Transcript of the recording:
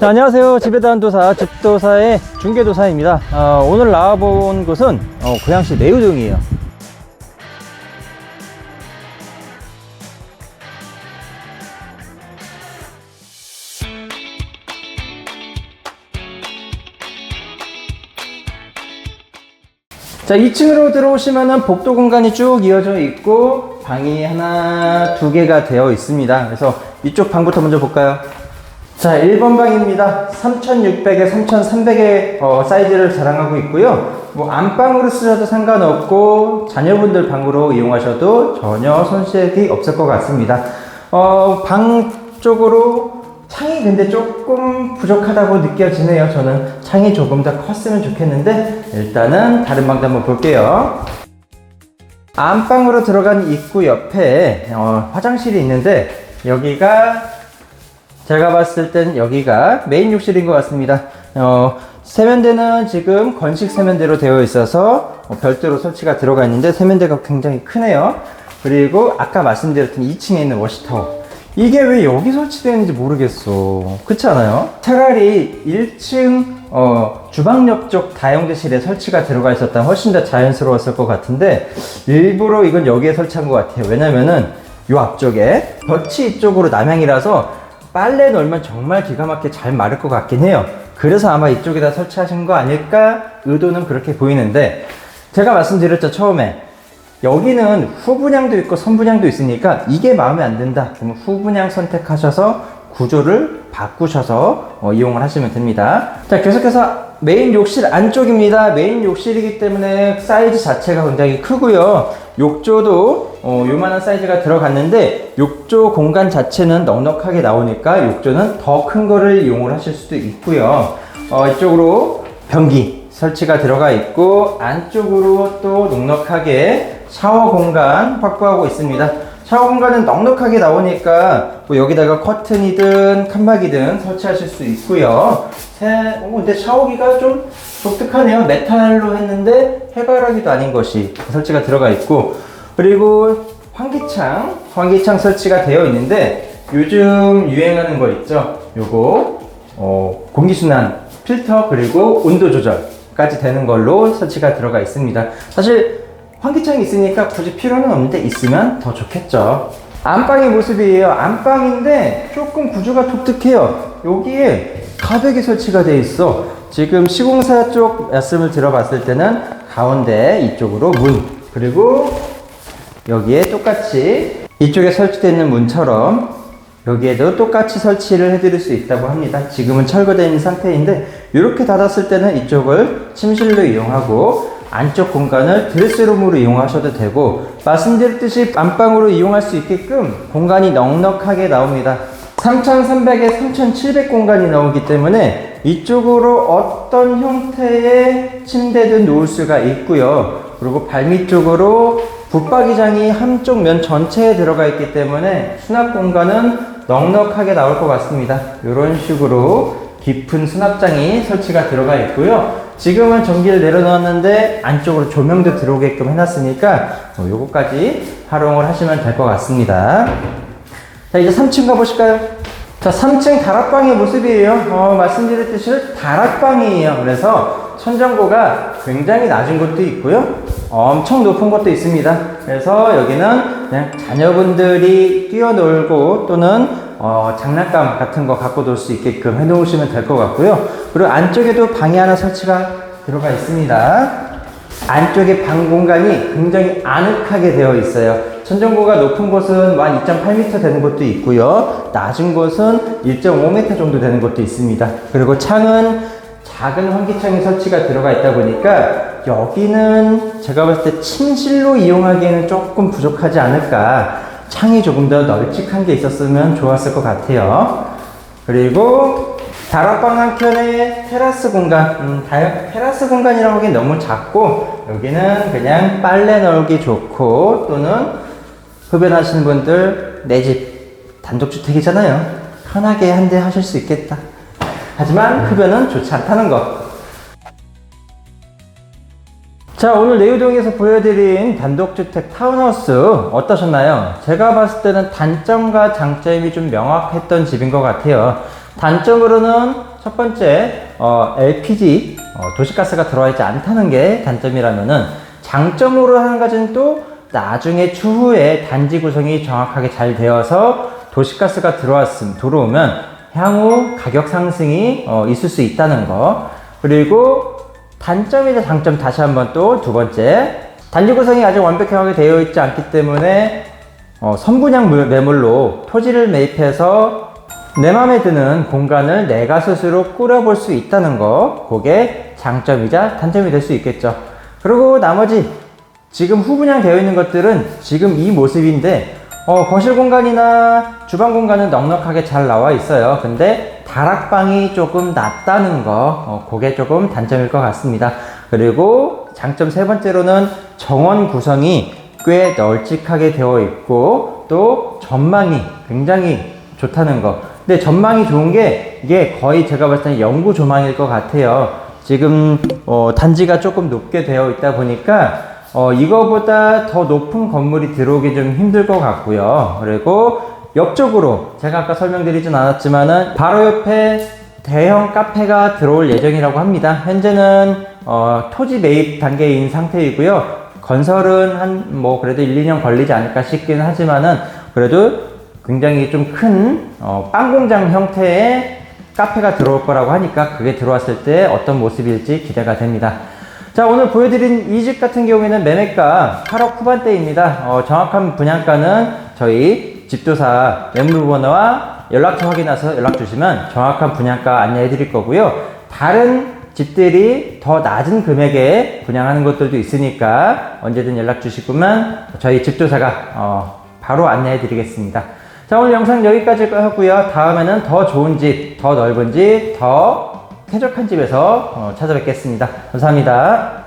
자, 안녕하세요. 지배단도사, 집도사의 중개도사입니다. 어, 오늘 나와본 곳은 어, 고양시 내유동이에요. 자, 2층으로 들어오시면은 복도 공간이 쭉 이어져 있고 방이 하나, 두 개가 되어 있습니다. 그래서 이쪽 방부터 먼저 볼까요? 자, 1번 방입니다. 3600에 3300의 어, 사이즈를 자랑하고 있고요. 뭐 안방으로 쓰셔도 상관없고 자녀분들 방으로 이용하셔도 전혀 손색이 없을 것 같습니다. 어, 방 쪽으로 창이 근데 조금 부족하다고 느껴지네요. 저는 창이 조금 더 컸으면 좋겠는데 일단은 다른 방도 한번 볼게요. 안방으로 들어간 입구 옆에 어, 화장실이 있는데 여기가 제가 봤을 땐 여기가 메인 욕실인 것 같습니다. 어, 세면대는 지금 건식 세면대로 되어 있어서 어, 별도로 설치가 들어가 있는데 세면대가 굉장히 크네요. 그리고 아까 말씀드렸던 2층에 있는 워시타워. 이게 왜 여기 설치되는지 모르겠어. 그렇지 않아요? 차라리 1층 어, 주방 옆쪽 다용도실에 설치가 들어가 있었다면 훨씬 더 자연스러웠을 것 같은데 일부러 이건 여기에 설치한 것 같아요. 왜냐면은 요 앞쪽에 볕이 이쪽으로 남향이라서 빨래 널면 정말 기가 막히게 잘 마를 것 같긴 해요. 그래서 아마 이쪽에다 설치하신 거 아닐까 의도는 그렇게 보이는데 제가 말씀드렸죠 처음에. 여기는 후분양도 있고 선분양도 있으니까 이게 마음에 안 든다. 그러면 후분양 선택하셔서 구조를 바꾸셔서 어, 이용을 하시면 됩니다. 자 계속해서 메인 욕실 안쪽입니다. 메인 욕실이기 때문에 사이즈 자체가 굉장히 크고요. 욕조도 어, 요만한 사이즈가 들어갔는데 욕조 공간 자체는 넉넉하게 나오니까 욕조는 더 큰 거를 이용을 하실 수도 있고요. 어, 이쪽으로 변기 설치가 들어가 있고 안쪽으로 또 넉넉하게 샤워 공간 확보하고 있습니다. 샤워 공간은 넉넉하게 나오니까 뭐 여기다가 커튼이든 칸막이든 설치하실 수 있고요. 새, 어, 근데 샤워기가 좀 독특하네요. 메탈로 했는데 해바라기도 아닌 것이 설치가 들어가 있고 그리고 환기창, 환기창 설치가 되어 있는데 요즘 유행하는 거 있죠? 요거 어, 공기순환 필터 그리고 온도 조절까지 되는 걸로 설치가 들어가 있습니다. 사실 환기창이 있으니까 굳이 필요는 없는데 있으면 더 좋겠죠. 안방의 모습이에요. 안방인데 조금 구조가 독특해요. 여기에 가벽이 설치가 돼 있어. 지금 시공사 쪽 말씀을 들어봤을 때는 가운데 이쪽으로 문 그리고 여기에 똑같이 이쪽에 설치되어 있는 문처럼 여기에도 똑같이 설치를 해드릴 수 있다고 합니다. 지금은 있는 상태인데 이렇게 닫았을 때는 이쪽을 침실로 이용하고 안쪽 공간을 드레스룸으로 이용하셔도 되고 말씀드렸듯이 안방으로 이용할 수 있게끔 공간이 넉넉하게 나옵니다. 3300에 3700 공간이 나오기 때문에 이쪽으로 어떤 형태의 침대든 놓을 수가 있고요. 그리고 발밑 쪽으로 붙박이장이 한쪽 면 전체에 들어가 있기 때문에 수납 공간은 넉넉하게 나올 것 같습니다. 이런 식으로 깊은 수납장이 설치가 들어가 있고요. 지금은 전기를 내려놓았는데 안쪽으로 조명도 들어오게끔 해놨으니까 어, 요거까지 활용을 하시면 될 것 같습니다. 자, 이제 3층 가보실까요? 자, 3층 다락방의 모습이에요. 어, 말씀드렸듯이 다락방이에요. 그래서 천정고가 굉장히 낮은 곳도 있고요. 엄청 높은 곳도 있습니다. 그래서 여기는 그냥 자녀분들이 뛰어놀고 또는 어, 장난감 같은 거 갖고 놀 수 있게끔 해 놓으시면 될 것 같고요. 그리고 안쪽에도 방이 하나 설치가 들어가 있습니다. 안쪽에 방 공간이 굉장히 아늑하게 되어 있어요. 천정고가 높은 곳은 한 2.8m 되는 곳도 있고요. 낮은 곳은 1.5m 정도 되는 곳도 있습니다. 그리고 창은 작은 환기창이 설치가 들어가 있다 보니까 여기는 제가 봤을 때 침실로 이용하기에는 조금 부족하지 않을까. 창이 조금 더 널찍한 게 있었으면 좋았을 것 같아요. 그리고 다락방 한켠에 테라스 공간, 음, 다- 테라스 공간이라고 하기엔 너무 작고 여기는 그냥 빨래 널기 좋고 또는 흡연하시는 분들 내 집 단독주택이잖아요. 편하게 한 대 하실 수 있겠다. 하지만 흡연은 좋지 않다는 거. 자, 오늘 내유동에서 보여드린 단독주택 타운하우스 어떠셨나요? 제가 봤을 때는 단점과 장점이 좀 명확했던 집인 것 같아요. 단점으로는 첫 번째 어, LPG 어, 도시가스가 들어와 있지 않다는 게 단점이라면은 장점으로 한 가지는 또 나중에 추후에 단지 구성이 정확하게 잘 되어서 도시가스가 들어왔음 들어오면 향후 가격 상승이 어, 있을 수 있다는 거 그리고 단점이자 장점 다시 한번 또 두 번째. 단지 구성이 아직 완벽하게 되어 있지 않기 때문에 어, 선분양 물- 매물로 토지를 매입해서 내 마음에 드는 공간을 내가 스스로 꾸려볼 수 있다는 거 그게 장점이자 단점이 될 수 있겠죠. 그리고 나머지 지금 후분양 되어 있는 것들은 지금 이 모습인데 어, 거실 공간이나 주방 공간은 넉넉하게 잘 나와 있어요 근데 다락방이 조금 낮다는 거 어, 그게 조금 단점일 것 같습니다 그리고 장점 세 번째로는 정원 구성이 꽤 널찍하게 되어 있고 또 전망이 굉장히 좋다는 거. 근데 전망이 좋은 게 이게 거의 제가 봤을 때는 영구 조망일 것 같아요. 지금 어, 단지가 조금 높게 되어 있다 보니까 어, 이거보다 더 높은 건물이 들어오기 좀 힘들 것 같고요. 그리고 옆쪽으로 제가 아까 설명드리진 않았지만은 바로 옆에 대형 카페가 들어올 예정이라고 합니다. 현재는 어, 토지 매입 단계인 상태이고요. 건설은 한 뭐 그래도 1, 2년 걸리지 않을까 싶긴 하지만은 그래도 굉장히 좀큰 어, 빵 공장 형태의 카페가 들어올 거라고 하니까 그게 들어왔을 때 어떤 모습일지 기대가 됩니다. 자 오늘 보여드린 이 집 같은 경우에는 매매가 8억 후반대입니다. 어, 정확한 분양가는 저희 집도사 매물번호와 연락처 확인해서 연락 주시면 정확한 분양가 안내해 드릴 거고요. 다른 집들이 더 낮은 금액에 분양하는 것들도 있으니까 언제든 연락 주시면 저희 집도사가 어, 바로 안내해 드리겠습니다. 자 오늘 영상 여기까지 하고요. 다음에는 더 좋은 집, 더 넓은 집, 더 쾌적한 집에서 어, 찾아뵙겠습니다. 감사합니다.